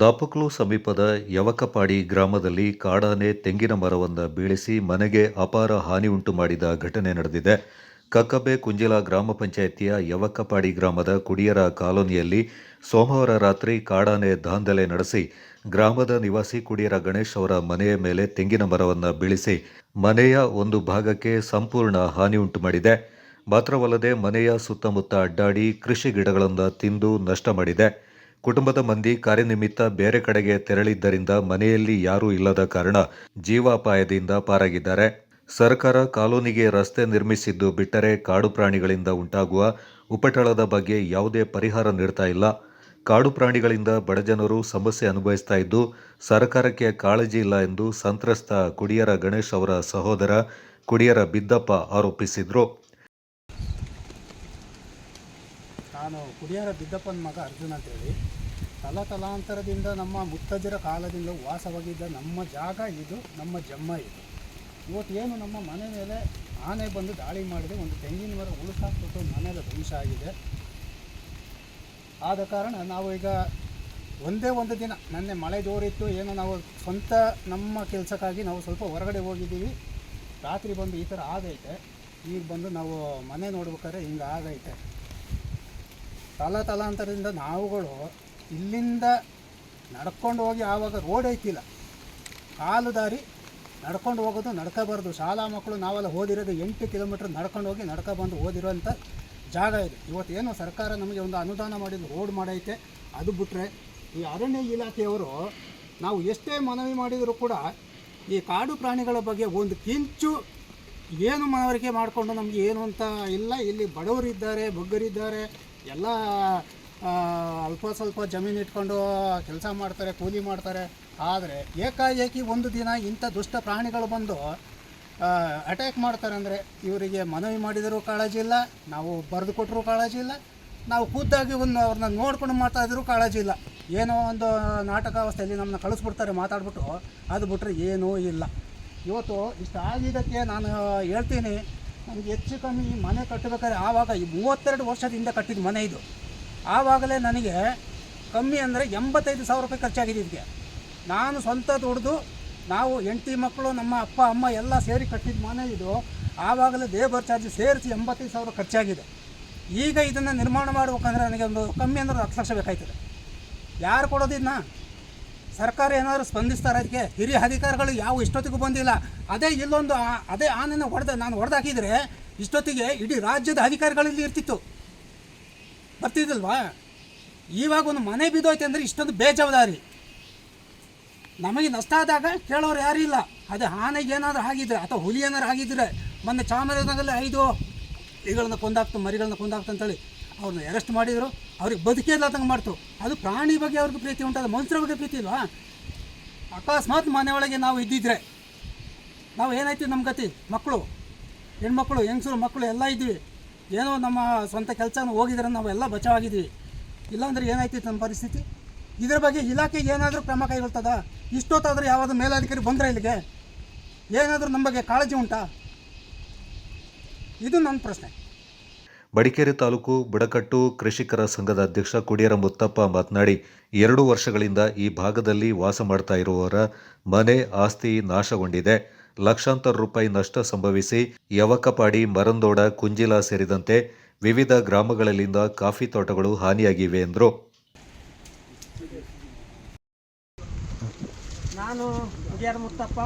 ದಾಪಕ್ಲು ಸಮೀಪದ ಯವಕಪಾಡಿ ಗ್ರಾಮದಲ್ಲಿ ಕಾಡಾನೆ ತೆಂಗಿನ ಮರವನ್ನು ಬೀಳಿಸಿ ಮನೆಗೆ ಅಪಾರ ಹಾನಿ ಉಂಟು ಮಾಡಿದ ಘಟನೆ ನಡೆದಿದೆ. ಕಕ್ಕಬೆ ಕುಂಜಿಲ ಗ್ರಾಮ ಪಂಚಾಯಿತಿಯ ಯವಕಪಾಡಿ ಗ್ರಾಮದ ಕುಡಿಯರ ಕಾಲೋನಿಯಲ್ಲಿ ಸೋಮವಾರ ರಾತ್ರಿ ಕಾಡಾನೆ ದಾಂಧಲೆ ನಡೆಸಿ ಗ್ರಾಮದ ನಿವಾಸಿ ಕುಡಿಯರ ಗಣೇಶ್ ಅವರ ಮನೆಯ ಮೇಲೆ ತೆಂಗಿನ ಮರವನ್ನು ಬೀಳಿಸಿ ಮನೆಯ ಒಂದು ಭಾಗಕ್ಕೆ ಸಂಪೂರ್ಣ ಹಾನಿ ಉಂಟು ಮಾಡಿದೆ. ಮಾತ್ರವಲ್ಲದೆ ಮನೆಯ ಸುತ್ತಮುತ್ತ ಅಡ್ಡಾಡಿ ಕೃಷಿ ಗಿಡಗಳನ್ನು ತಿಂದು ನಷ್ಟ ಮಾಡಿದೆ. ಕುಟುಂಬದ ಮಂದಿ ಕಾರ್ಯನಿಮಿತ್ತ ಬೇರೆ ಕಡೆಗೆ ತೆರಳಿದ್ದರಿಂದ ಮನೆಯಲ್ಲಿ ಯಾರೂ ಇಲ್ಲದ ಕಾರಣ ಜೀವಾಪಾಯದಿಂದ ಪಾರಾಗಿದ್ದಾರೆ. ಸರ್ಕಾರ ಕಾಲೋನಿಗೆ ರಸ್ತೆ ನಿರ್ಮಿಸಿದ್ದು ಬಿಟ್ಟರೆ ಕಾಡು ಪ್ರಾಣಿಗಳಿಂದ ಉಂಟಾಗುವ ಉಪಟಳದ ಬಗ್ಗೆ ಯಾವುದೇ ಪರಿಹಾರ ನೀಡ್ತಾ ಇಲ್ಲ. ಕಾಡು ಪ್ರಾಣಿಗಳಿಂದ ಬಡಜನರು ಸಮಸ್ಯೆ ಅನುಭವಿಸ್ತಾ ಇದ್ದು, ಸರ್ಕಾರಕ್ಕೆ ಕಾಳಜಿ ಇಲ್ಲ ಎಂದು ಸಂತ್ರಸ್ತ ಕುಡಿಯರ ಗಣೇಶ್ ಅವರ ಸಹೋದರ ಕುಡಿಯರ ಬಿದ್ದಪ್ಪ ಆರೋಪಿಸಿದರು. ನಾನು ಕುಡಿಯರ ಬಿದ್ದಪ್ಪನ ಮಗ ಅರ್ಜುನ್ ಅಂತೇಳಿ. ತಲ ತಲಾಂತರದಿಂದ ನಮ್ಮ ಮುತ್ತಜ್ಜರ ಕಾಲದಿಂದ ವಾಸವಾಗಿದ್ದ ನಮ್ಮ ಜಾಗ ಇದು, ನಮ್ಮ ಜಮ್ಮ ಇದು. ಇವತ್ತು ಏನು ನಮ್ಮ ಮನೆ ಮೇಲೆ ಆನೆ ಬಂದು ದಾಳಿ ಮಾಡಿದೆ, ಒಂದು ತೆಂಗಿನ ಮರ ಉಳಿಸಾಕ್ಬಿಟ್ಟು ಮನೆಯಲ್ಲ ಧ್ವಂಸ ಆಗಿದೆ. ಆದ ಕಾರಣ ನಾವು ಈಗ ಒಂದೇ ಒಂದು ದಿನ, ನೆನ್ನೆ ಮಳೆ ಜೋರಿತ್ತು, ಏನೋ ನಾವು ಸ್ವಂತ ನಮ್ಮ ಕೆಲಸಕ್ಕಾಗಿ ನಾವು ಸ್ವಲ್ಪ ಹೊರಗಡೆ ಹೋಗಿದ್ದೀವಿ. ರಾತ್ರಿ ಬಂದು ಈ ಥರ ಆಗೈತೆ. ಈಗ ಬಂದು ನಾವು ಮನೆ ನೋಡ್ಬೇಕಾದ್ರೆ ಹಿಂಗೆ ಆಗೈತೆ. ತಲಾ ತಲಾಂತರದಿಂದ ನಾವುಗಳು ಇಲ್ಲಿಂದ ನಡ್ಕೊಂಡು ಹೋಗಿ ಆವಾಗ ರೋಡ್ ಐತಿಲ್ಲ. ಕಾಲು ದಾರಿ ನಡ್ಕೊಂಡು ಹೋಗೋದು ನಡ್ಕೋಬಾರ್ದು. ಶಾಲಾ ಮಕ್ಕಳು ನಾವೆಲ್ಲ ಓದಿರೋದು ಎಂಟು ಕಿಲೋಮೀಟ್ರ್ ನಡ್ಕೊಂಡು ಹೋಗಿ ನಡ್ಕೊ ಬಂದು ಓದಿರೋಂಥ ಜಾಗ ಇದೆ. ಇವತ್ತೇನು ಸರ್ಕಾರ ನಮಗೆ ಒಂದು ಅನುದಾನ ಮಾಡಿದ್ದು, ರೋಡ್ ಮಾಡೈತೆ. ಅದು ಬಿಟ್ಟರೆ ಈ ಅರಣ್ಯ ಇಲಾಖೆಯವರು ನಾವು ಎಷ್ಟೇ ಮನವಿ ಮಾಡಿದರೂ ಕೂಡ ಈ ಕಾಡು ಪ್ರಾಣಿಗಳ ಬಗ್ಗೆ ಒಂದು ಕಿಂಚು ಏನು ಮನವರಿಕೆ ಮಾಡಿಕೊಂಡು ನಮಗೆ ಏನು ಅಂತ ಇಲ್ಲ. ಇಲ್ಲಿ ಬಡವರಿದ್ದಾರೆ, ಬಗ್ಗರಿದ್ದಾರೆ, ಎಲ್ಲ ಅಲ್ಪ ಸ್ವಲ್ಪ ಜಮೀನು ಇಟ್ಕೊಂಡು ಕೆಲಸ ಮಾಡ್ತಾರೆ, ಕೂಲಿ ಮಾಡ್ತಾರೆ. ಆದರೆ ಏಕಾಏಕಿ ಒಂದು ದಿನ ಇಂಥ ದುಷ್ಟ ಪ್ರಾಣಿಗಳು ಬಂದು ಅಟ್ಯಾಕ್ ಮಾಡ್ತಾರೆ ಅಂದರೆ ಇವರಿಗೆ ಮನವಿ ಮಾಡಿದರೂ ಕಾಳಜಿ ಇಲ್ಲ, ನಾವು ಬರೆದು ಕೊಟ್ಟರೂ ಕಾಳಜಿ ಇಲ್ಲ, ನಾವು ಖುದ್ದಾಗಿ ಒಂದು ಅವ್ರನ್ನ ನೋಡ್ಕೊಂಡು ಮಾತಾಡಿದ್ರು ಕಾಳಜಿ ಇಲ್ಲ. ಏನೋ ಒಂದು ನಾಟಕಾವಸ್ಥೆಯಲ್ಲಿ ನಮ್ಮನ್ನ ಕಳಿಸ್ಬಿಡ್ತಾರೆ, ಮಾತಾಡ್ಬಿಟ್ಟು, ಅದು ಬಿಟ್ಟರೆ ಏನೂ ಇಲ್ಲ. ಇವತ್ತು ಇಷ್ಟು ಆಗಿದ್ದಕ್ಕೆ ನಾನು ಹೇಳ್ತೀನಿ ನನಗೆ ಹೆಚ್ಚು ಕಮ್ಮಿ ಮನೆ ಕಟ್ಟಬೇಕಾದ್ರೆ ಆವಾಗ ಈ ಮೂವತ್ತೆರಡು ವರ್ಷದಿಂದ ಕಟ್ಟಿದ ಮನೆ ಇದು. ಆವಾಗಲೇ ನನಗೆ ಕಮ್ಮಿ ಅಂದರೆ ಎಂಬತ್ತೈದು ಸಾವಿರ ರೂಪಾಯಿ ಖರ್ಚಾಗಿದೆ ಇದಕ್ಕೆ. ನಾನು ಸ್ವಂತ ದುಡ್ದು ನಾವು ಹೆಂಡತಿ ಮಕ್ಕಳು, ನಮ್ಮ ಅಪ್ಪ, ಅಮ್ಮ ಎಲ್ಲ ಸೇರಿ ಕಟ್ಟಿದ ಮನೆ ಇದು. ಆವಾಗಲೇ ಲೇಬರ್ ಚಾರ್ಜ್ ಸೇರಿಸಿ ಎಂಬತ್ತೈದು ಸಾವಿರ ಖರ್ಚಾಗಿದೆ. ಈಗ ಇದನ್ನು ನಿರ್ಮಾಣ ಮಾಡ್ಬೇಕಂದ್ರೆ ನನಗೆ ಒಂದು ಕಮ್ಮಿ ಅಂದ್ರೆ ಹತ್ತು ಲಕ್ಷ ಬೇಕಾಯ್ತದೆ. ಯಾರು ಕೊಡೋದಿನ್ನ ಸರ್ಕಾರ ಏನಾದರೂ ಸ್ಪಂದಿಸ್ತಾರೆ ಅದಕ್ಕೆ ಹಿರಿಯ ಅಧಿಕಾರಿಗಳು ಯಾವ ಇಷ್ಟೊತ್ತಿಗೂ ಬಂದಿಲ್ಲ. ಅದೇ ಇಲ್ಲೊಂದು ಅದೇ ಆನೆನ ಹೊಡೆದ ನಾನು ಹೊಡೆದಾಕಿದರೆ ಇಷ್ಟೊತ್ತಿಗೆ ಇಡೀ ರಾಜ್ಯದ ಅಧಿಕಾರಿಗಳಲ್ಲಿ ಇರ್ತಿತ್ತು. ಬರ್ತಿದ್ದಲ್ವಾ? ಇವಾಗ ಒಂದು ಮನೆ ಬಿದ್ದೋಯ್ತು ಅಂದರೆ ಇಷ್ಟೊಂದು ಬೇಜವಾಬ್ದಾರಿ. ನಮಗೆ ನಷ್ಟ ಆದಾಗ ಕೇಳೋರು ಯಾರೂ ಇಲ್ಲ. ಅದು ಆನೆಗೆ ಏನಾದರೂ ಆಗಿದ್ರೆ ಅಥವಾ ಹುಲಿ ಏನಾದ್ರು ಆಗಿದ್ರೆ ಮೊನ್ನೆ ಚಾಮರಾಜನಗರಲ್ಲಿ ಐದು ಇಗಳನ್ನ ಕೊಂದಾಕ್ತು, ಮರಿಗಳನ್ನ ಕೊಂದಾಕ್ತು ಅಂತೇಳಿ ಅವ್ರನ್ನ ಅರೆಸ್ಟ್ ಮಾಡಿದರು. ಅವ್ರಿಗೆ ಬದುಕೇ ಇಲ್ಲದಂಗೆ ಮಾಡ್ತು. ಅದು ಪ್ರಾಣಿ ಬಗ್ಗೆ ಅವ್ರಿಗೆ ಪ್ರೀತಿ ಉಂಟದ ಮನುಷ್ಯರ ಬಗ್ಗೆ ಪ್ರೀತಿ ಇಲ್ವಾ? ಅಕಸ್ಮಾತ್ ಮನೆಯೊಳಗೆ ನಾವು ಇದ್ದಿದ್ರೆ ನಾವು ಏನಾಯ್ತು ನಮ್ಮ ಗತಿ? ಮಕ್ಕಳು ಹೆಣ್ಮಕ್ಳು, ಹೆಂಗಸರು ಮಕ್ಕಳು ಎಲ್ಲ ಇದ್ವಿ. ಏನೋ ನಮ್ಮ ಸ್ವಂತ ಕೆಲಸ ಹೋಗಿದ್ರೆ ನಾವೆಲ್ಲ ಬಚಾವಾಗಿದ್ವಿ. ಇಲ್ಲಾಂದ್ರೆ ಏನಾಯ್ತಿತ್ತು ನಮ್ಮ ಪರಿಸ್ಥಿತಿ? ಇದ್ರ ಬಗ್ಗೆ ಇಲಾಖೆಗೆ ಏನಾದರೂ ಕ್ರಮ ಕೈಗೊಳ್ತದ? ಇಷ್ಟೊತ್ತಾದರೂ ಯಾವುದು ಮೇಲಾಧಿಕಾರಿ ಬಂದರೆ ಇಲ್ಲಿಗೆ? ಏನಾದರೂ ನಮ್ಮ ಬಗ್ಗೆ ಕಾಳಜಿ ಉಂಟಾ? ಇದು ನನ್ನ ಪ್ರಶ್ನೆ. ಬಡಿಕೇರಿ ತಾಲೂಕು ಬುಡಕಟ್ಟು ಕೃಷಿಕರ ಸಂಘದ ಅಧ್ಯಕ್ಷ ಕುಡಿಯರ ಮುತ್ತಪ್ಪ ಮಾತನಾಡಿ, ಎರಡು ವರ್ಷಗಳಿಂದ ಈ ಭಾಗದಲ್ಲಿ ವಾಸ ಮಾಡ್ತಾ ಇರುವವರ ಮನೆ ಆಸ್ತಿ ನಾಶಗೊಂಡಿದೆ. ಲಕ್ಷಾಂತರ ರೂಪಾಯಿ ನಷ್ಟ ಸಂಭವಿಸಿ ಯವಕಪಾಡಿ, ಮರಂದೋಡ, ಕುಂಜಿಲ ಸೇರಿದಂತೆ ವಿವಿಧ ಗ್ರಾಮಗಳಲ್ಲಿಂದ ಕಾಫಿ ತೋಟಗಳು ಹಾನಿಯಾಗಿವೆ ಎಂದರು. ನಾನು ಹುಡಿಯಾರ ಮುತ್ತಪ್ಪ,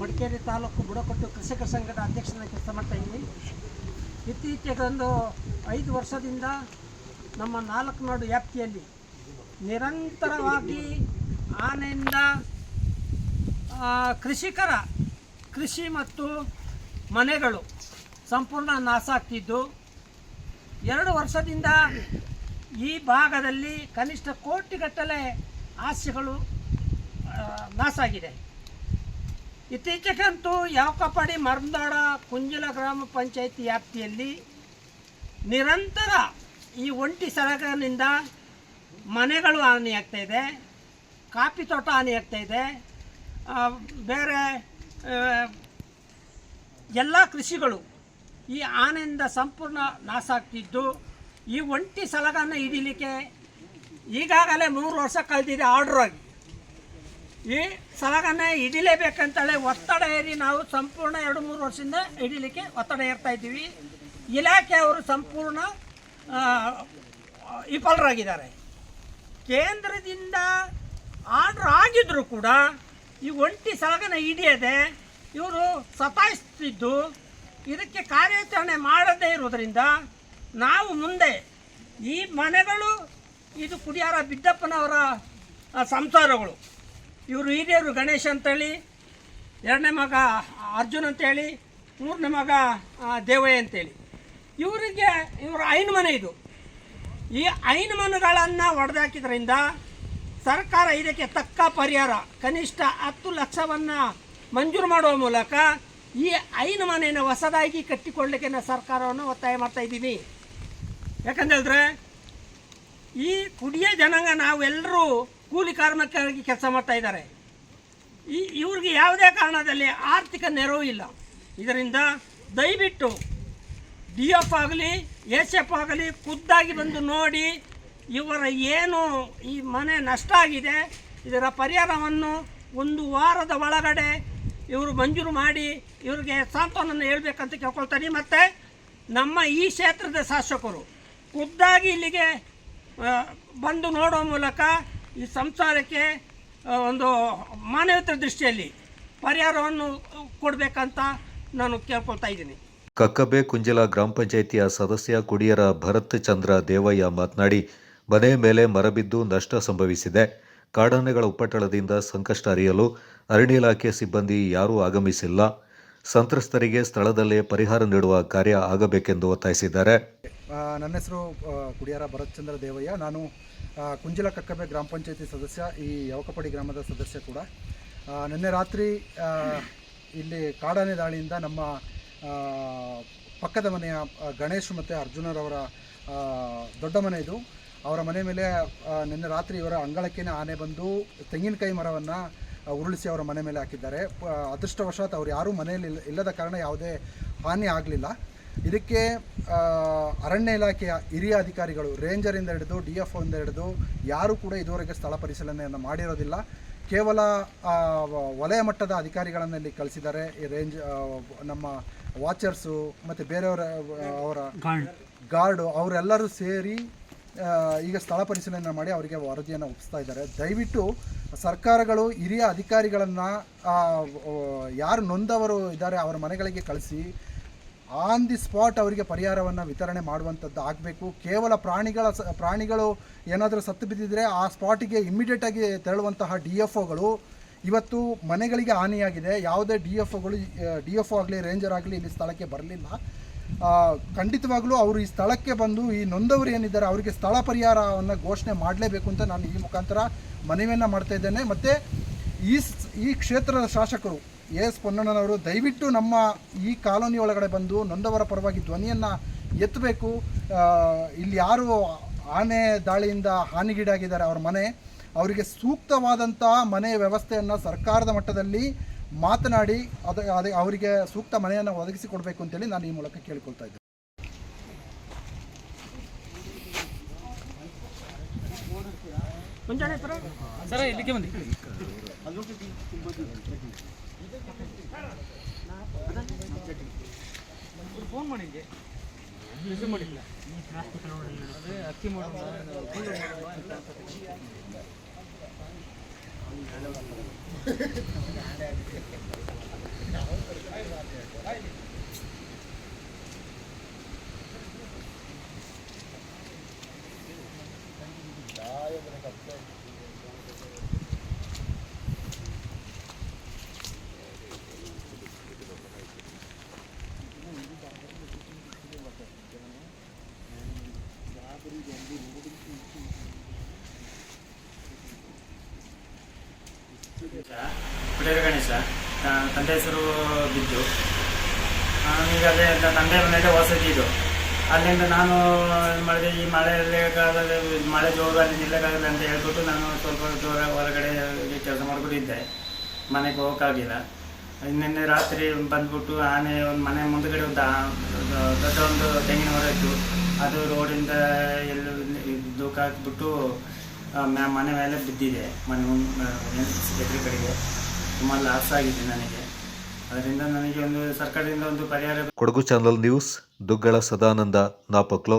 ಮಡಿಕೇರಿ ತಾಲೂಕು ಬುಡಕಟ್ಟು ಕೃಷಿಕ ಸಂಘದ ಅಧ್ಯಕ್ಷನ ಕೆಲಸ ಮಾಡ್ತಾ ಇದ್ದೀನಿ. ಇತ್ತೀಚೆಗೊಂದು ಐದು ವರ್ಷದಿಂದ ನಮ್ಮ ನಾಲ್ಕು ನಾಡು ವ್ಯಾಪ್ತಿಯಲ್ಲಿ ನಿರಂತರವಾಗಿ ಆನೆಯಿಂದ ಕೃಷಿಕರ ಕೃಷಿ ಮತ್ತು ಮನೆಗಳು ಸಂಪೂರ್ಣ ನಾಶ ಆಗ್ತಿದ್ದು. ಎರಡು ವರ್ಷದಿಂದ ಈ ಭಾಗದಲ್ಲಿ ಕನಿಷ್ಠ ಕೋಟಿಗಟ್ಟಲೆ ಆಸ್ತಿಗಳು ನಾಶ ಆಗಿದೆ. ಇತ್ತೀಚೆಗಂತೂ ಯಾವಕಪಾಡಿ ಮರಂದಾಡ ಕುಂಜಿಲ ಗ್ರಾಮ ಪಂಚಾಯಿತಿ ವ್ಯಾಪ್ತಿಯಲ್ಲಿ ನಿರಂತರ ಈ ಒಂಟಿ ಸರಗನಿಂದ ಮನೆಗಳು ಹಾನಿಯಾಗ್ತಾಯಿದೆ ಕಾಫಿ ತೋಟ ಹಾನಿಯಾಗ್ತಾಯಿದೆ ಬೇರೆ ಎಲ್ಲ ಕೃಷಿಗಳು ಈ ಆನೆಯಿಂದ ಸಂಪೂರ್ಣ ನಾಶ ಆಗ್ತಿದ್ದು. ಈ ಒಂಟಿ ಸಲಗನ್ನು ಹಿಡಿಲಿಕ್ಕೆ ಈಗಾಗಲೇ ಮೂರು ವರ್ಷ ಕಳೆದಿದೆ ಆರ್ಡ್ರ್ ಆಗಿ. ಈ ಸಲಗನ್ನ ಹಿಡಿಲೇಬೇಕಂತೇಳಿ ಒತ್ತಡ ಏರಿ ನಾವು ಸಂಪೂರ್ಣ ಎರಡು ಮೂರು ವರ್ಷದಿಂದ ಹಿಡಿಲಿಕ್ಕೆ ಒತ್ತಡ ಏರ್ತಾ ಇದ್ದೀವಿ. ಇಲಾಖೆಯವರು ಸಂಪೂರ್ಣ ವಿಫಲರಾಗಿದ್ದಾರೆ. ಕೇಂದ್ರದಿಂದ ಆರ್ಡ್ರ್ ಆಗಿದ್ದರೂ ಕೂಡ ಈ ಒಂಟಿ ಸಲಗನ ಹಿಡಿಯದೆ ಇವರು ಸತಾಯಿಸ್ತಿದ್ದು, ಇದಕ್ಕೆ ಕಾರ್ಯಾಚರಣೆ ಮಾಡದೇ ಇರೋದರಿಂದ ನಾವು ಮುಂದೆ ಈ ಮನೆಗಳು, ಇದು ಕುಡಿಯಾರ ಬಿದ್ದಪ್ಪನವರ ಸಂಸಾರಗಳು. ಇವರು ಹಿರಿಯರು ಗಣೇಶ್ ಅಂತೇಳಿ, ಎರಡನೇ ಮಗ ಅರ್ಜುನ್ ಅಂತೇಳಿ, ಮೂರನೇ ಮಗ ದೇವಯ್ಯ ಅಂತೇಳಿ. ಇವರಿಗೆ, ಇವರ ಐನು ಮನೆ ಇದು. ಈ ಐನು ಮನೆಗಳನ್ನು ಒಡೆದಾಕಿದ್ರಿಂದ ಸರ್ಕಾರ ಇದಕ್ಕೆ ತಕ್ಕ ಪರಿಹಾರ. ಕನಿಷ್ಠ ಹತ್ತು ಲಕ್ಷವನ್ನು ಮಂಜೂರು ಮಾಡುವ ಮೂಲಕ ಈ ಐನು ಮನೆಯನ್ನು ಹೊಸದಾಗಿ ಕಟ್ಟಿಕೊಳ್ಳಲಿಕ್ಕೆ ನಾನು ಸರ್ಕಾರವನ್ನು ಒತ್ತಾಯ ಮಾಡ್ತಾ ಇದ್ದೀನಿ. ಯಾಕಂತೇಳಿದ್ರೆ ಈ ಕುಡಿಯ ಜನಾಂಗ ನಾವೆಲ್ಲರೂ ಕೂಲಿ ಕಾರ್ಮಿಕರಾಗಿ ಕೆಲಸ ಮಾಡ್ತಾ ಇದ್ದಾರೆ. ಈ ಇವ್ರಿಗೆ ಯಾವುದೇ ಕಾರಣದಲ್ಲಿ ಆರ್ಥಿಕ ನೆರವು ಇಲ್ಲ. ಇದರಿಂದ ದಯವಿಟ್ಟು ಡಿ ಎಫ್ ಆಗಲಿ, ಎಸ್ ಎಫ್ ಆಗಲಿ ಖುದ್ದಾಗಿ ಬಂದು ನೋಡಿ ಇವರ ಏನು ಈ ಮನೆ ನಷ್ಟ ಆಗಿದೆ, ಇದರ ಪರಿಹಾರವನ್ನು ಒಂದು ವಾರದ ಒಳಗಡೆ ಇವರು ಮಂಜೂರು ಮಾಡಿ ಇವರಿಗೆ ಸಾಂತ್ವನ ಹೇಳ್ಬೇಕಂತ ಕೇಳ್ಕೊಳ್ತಾರೆ. ಮತ್ತು ನಮ್ಮ ಈ ಕ್ಷೇತ್ರದ ಶಾಸಕರು ಖುದ್ದಾಗಿ ಇಲ್ಲಿಗೆ ಬಂದು ನೋಡುವ ಮೂಲಕ ಈ ಸಂಸಾರಕ್ಕೆ ಒಂದು ಮಾನವೀಯತೆ ದೃಷ್ಟಿಯಲ್ಲಿ ಪರಿಹಾರವನ್ನು ಕೊಡಬೇಕಂತ ನಾನು ಕೇಳ್ಕೊಳ್ತಾ ಇದ್ದೀನಿ. ಕಕ್ಕಬೆ ಕುಂಜಲ ಗ್ರಾಮ ಪಂಚಾಯಿತಿಯ ಸದಸ್ಯ ಕುಡಿಯರ ಭರತ್ ಚಂದ್ರ ದೇವಯ್ಯ ಮಾತನಾಡಿ ಮನೆ ಮೇಲೆ ಮರಬಿದ್ದು ನಷ್ಟ ಸಂಭವಿಸಿದೆ. ಕಾಡಾನೆಗಳ ಉಪಟಳದಿಂದ ಸಂಕಷ್ಟ ಅರಿಯಲು ಅರಣ್ಯ ಇಲಾಖೆ ಸಿಬ್ಬಂದಿ ಯಾರೂ ಆಗಮಿಸಿಲ್ಲ. ಸಂತ್ರಸ್ತರಿಗೆ ಸ್ಥಳದಲ್ಲೇ ಪರಿಹಾರ ನೀಡುವ ಕಾರ್ಯ ಆಗಬೇಕೆಂದು ಒತ್ತಾಯಿಸಿದ್ದಾರೆ. ನನ್ನ ಹೆಸರು ಕುಡಿಯಾರ ಭರತ್ಚಂದ್ರ ದೇವಯ್ಯ. ನಾನು ಕುಂಜಲ ಕಕ್ಕಬೆ ಗ್ರಾಮ ಪಂಚಾಯತಿ ಸದಸ್ಯ, ಈ ಯವಕಪಡಿ ಗ್ರಾಮದ ಸದಸ್ಯ ಕೂಡ. ನಿನ್ನೆ ರಾತ್ರಿ ಇಲ್ಲಿ ಕಾಡಾನೆ ದಾಳಿಯಿಂದ ನಮ್ಮ ಪಕ್ಕದ ಮನೆಯ ಗಣೇಶ್ ಮತ್ತು ಅರ್ಜುನರವರ ದೊಡ್ಡ ಮನೆ ಇದು. ಅವರ ಮನೆ ಮೇಲೆ ನಿನ್ನೆ ರಾತ್ರಿ ಇವರ ಅಂಗಳಕ್ಕೇನೆ ಆನೆ ಬಂದು ತೆಂಗಿನಕಾಯಿ ಮರವನ್ನು ಉರುಳಿಸಿ ಅವರ ಮನೆ ಮೇಲೆ ಹಾಕಿದ್ದಾರೆ. ಅದೃಷ್ಟವಶಾತ್ ಅವ್ರು ಯಾರೂ ಮನೆಯಲ್ಲಿ ಇಲ್ಲದ ಕಾರಣ ಯಾವುದೇ ಹಾನಿ ಆಗಲಿಲ್ಲ. ಇದಕ್ಕೆ ಅರಣ್ಯ ಇಲಾಖೆಯ ಹಿರಿಯ ಅಧಿಕಾರಿಗಳು ರೇಂಜರಿಂದ ಹಿಡಿದು ಡಿ ಎಫ್ ಇಂದ ಹಿಡಿದು ಯಾರೂ ಕೂಡ ಇದುವರೆಗೆ ಸ್ಥಳ ಪರಿಶೀಲನೆಯನ್ನು ಮಾಡಿರೋದಿಲ್ಲ. ಕೇವಲ ವಲಯ ಮಟ್ಟದ ಅಧಿಕಾರಿಗಳನ್ನು ಇಲ್ಲಿ ಕಳಿಸಿದ್ದಾರೆ. ಈ ರೇಂಜ್ ನಮ್ಮ ವಾಚರ್ಸು ಮತ್ತು ಬೇರೆಯವರ ಅವರ ಗಾರ್ಡು ಅವರೆಲ್ಲರೂ ಸೇರಿ ಈಗ ಸ್ಥಳ ಪರಿಶೀಲನೆ ಮಾಡಿ ಅವರಿಗೆ ವರದಿಯನ್ನು ಒಪ್ಪಿಸ್ತಾ ಇದ್ದಾರೆ. ದಯವಿಟ್ಟು ಸರ್ಕಾರಗಳು ಹಿರಿಯ ಅಧಿಕಾರಿಗಳನ್ನು ಯಾರು ನೊಂದವರು ಇದ್ದಾರೆ ಅವರ ಮನೆಗಳಿಗೆ ಕಳಿಸಿ ಆನ್ ದಿ ಸ್ಪಾಟ್ ಅವರಿಗೆ ಪರಿಹಾರವನ್ನು ವಿತರಣೆ ಮಾಡುವಂಥದ್ದು ಆಗಬೇಕು. ಕೇವಲ ಪ್ರಾಣಿಗಳ ಸ- ಪ್ರಾಣಿಗಳು ಏನಾದರೂ ಸತ್ತು ಬಿದ್ದಿದ್ರೆ ಆ ಸ್ಪಾಟಿಗೆ ಇಮ್ಮಿಡಿಯೇಟಾಗಿ ತೆರಳುವಂತಹ ಡಿ ಎಫ್ ಒಗಳು ಇವತ್ತು ಮನೆಗಳಿಗೆ ಹಾನಿಯಾಗಿದೆ. ಯಾವುದೇ ಡಿ ಎಫ್ ಒಗಳು ಡಿ ಎಫ್ ಒ ಆಗಲಿ ರೇಂಜರ್ ಆಗಲಿ ಇಲ್ಲಿ ಸ್ಥಳಕ್ಕೆ ಬರಲಿಲ್ಲ. ಖಂಡಿತವಾಗ್ಲೂ ಅವರು ಈ ಸ್ಥಳಕ್ಕೆ ಬಂದು ಈ ನೊಂದವರು ಏನಿದ್ದಾರೆ ಅವರಿಗೆ ಸ್ಥಳ ಪರಿಹಾರವನ್ನು ಘೋಷಣೆ ಮಾಡಲೇಬೇಕು ಅಂತ ನಾನು ಈ ಮುಖಾಂತರ ಮನವಿಯನ್ನು ಮಾಡ್ತಾ ಇದ್ದೇನೆ. ಮತ್ತು ಈ ಈ ಕ್ಷೇತ್ರದ ಶಾಸಕರು ಎ ಎಸ್ ಪೊನ್ನಣ್ಣನವರು ದಯವಿಟ್ಟು ನಮ್ಮ ಈ ಕಾಲೋನಿ ಒಳಗಡೆ ಬಂದು ನೊಂದವರ ಪರವಾಗಿ ಧ್ವನಿಯನ್ನು ಎತ್ತಬೇಕು. ಇಲ್ಲಿ ಯಾರು ಆನೆ ದಾಳಿಯಿಂದ ಹಾನಿಗೀಡಾಗಿದ್ದಾರೆ ಅವ್ರ ಮನೆ. ಅವರಿಗೆ ಸೂಕ್ತವಾದಂಥ ಮನೆ ವ್ಯವಸ್ಥೆಯನ್ನು ಸರ್ಕಾರದ ಮಟ್ಟದಲ್ಲಿ ಮಾತನಾಡಿ ಅದು ಅದೇ ಅವರಿಗೆ ಸೂಕ್ತ ಮನೆಯನ್ನು ಒದಗಿಸಿಕೊಡಬೇಕು ಅಂತೇಳಿ ನಾನು ಈ ಮೂಲಕ ಕೇಳಿಕೊಳ್ತಾ ಇದ್ದೆ ಮುಂಜಾನೆ ಪರ ಸರ ಇಲ್ಲಿಗೆ ಬಂದಿ ಫೋನ್ ಮಾಡಿದ್ದೆ ಮಾಡಿಲ್ಲ. ಅಕ್ಕಿ ಪುಡೇರ ಗಣೇಶ ತಂದೆ ಹೆಸರು ಬಿದ್ದು. ಈಗ ಅದೇ ತಂದೆ ಮನೆಯಲ್ಲೇ ವಸತಿ ಇದು ಅಲ್ಲಿಂದ ನಾನು ಮಾಡಿದೆ, ಈ ಮಳೆಯಲ್ಲಿ ಕಾಲದಲ್ಲಿ, ಮಳೆ ಜೋರು ಅಲ್ಲಿ ನಿಲ್ಲಕ್ಕಾಗಲ್ಲ ಅಂತ ಹೇಳ್ಬಿಟ್ಟು ನಾನು ಸ್ವಲ್ಪ ದೂರ ಹೊರಗಡೆ ಕೆಲಸ ಮಾಡ್ಕೊಂಡಿದ್ದೆ ಮನೆಗೆ ಹೋಗೋಕ್ಕಾಗಿಲ್ಲ. ನಿನ್ನೆ ರಾತ್ರಿ ಬಂದ್ಬಿಟ್ಟು ಆನೆ ಒಂದು ಮನೆ ಮುಂದಗಡೆ ಒಂದು ದೊಡ್ಡ ಒಂದು ತೆಂಗಿನ ಮರ ಇತ್ತು. ಅದು ರೋಡಿಂದ ಎಲ್ಲ ದೂಕ ಹಾಕ್ಬಿಟ್ಟು ಮನೆ ಮೇಲೆ ಬಿದ್ದಿದೆ. ಮನೆ ಎದುರು ಕಡೆಗೆ. ತುಂಬ ಲಾಸ್ ಆಗಿದೆ ನನಗೆ. ಅದರಿಂದ ನನಗೆ ಒಂದು ಸರ್ಕಾರದಿಂದ ಒಂದು ಪರಿಹಾರ ಕೊಡಗು ಚಾನಲ್ ನ್ಯೂಸ್, ದುಗ್ಗಳ ಸದಾನಂದ, ನಾಪಕ್ಲು.